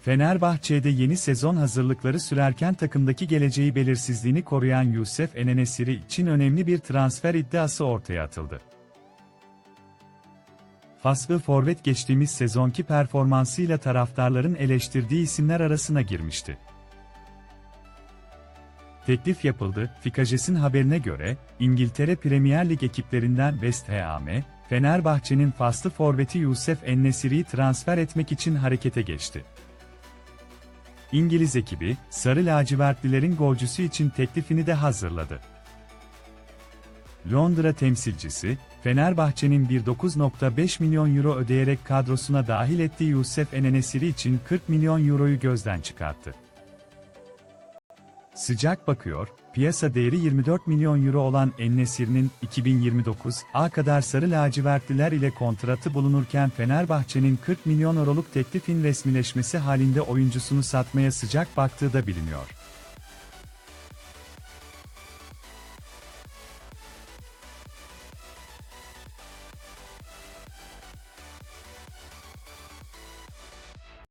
Fenerbahçe'de yeni sezon hazırlıkları sürerken takımdaki geleceği belirsizliğini koruyan Yusuf Enenesiri için önemli bir transfer iddiası ortaya atıldı. Faslı forvet geçtiğimiz sezonki performansıyla taraftarların eleştirdiği isimler arasına girmişti. Teklif yapıldı. Fikajes'in haberine göre, İngiltere Premier Lig ekiplerinden West Ham'e, Fenerbahçe'nin faslı forveti Yusuf Ennesiri'yi transfer etmek için harekete geçti. İngiliz ekibi, Sarı Lacivertlilerin golcüsü için teklifini de hazırladı. Londra temsilcisi, Fenerbahçe'nin 1.9.5 milyon euro ödeyerek kadrosuna dahil ettiği Yusuf Enenesiri için 40 milyon euroyu gözden çıkarttı. Sıcak bakıyor, piyasa değeri 24 milyon euro olan Ennesir'in 2029 A kadar sarı lacivertliler ile kontratı bulunurken Fenerbahçe'nin 40 milyon euroluk teklifin resmileşmesi halinde oyuncusunu satmaya sıcak baktığı da biliniyor.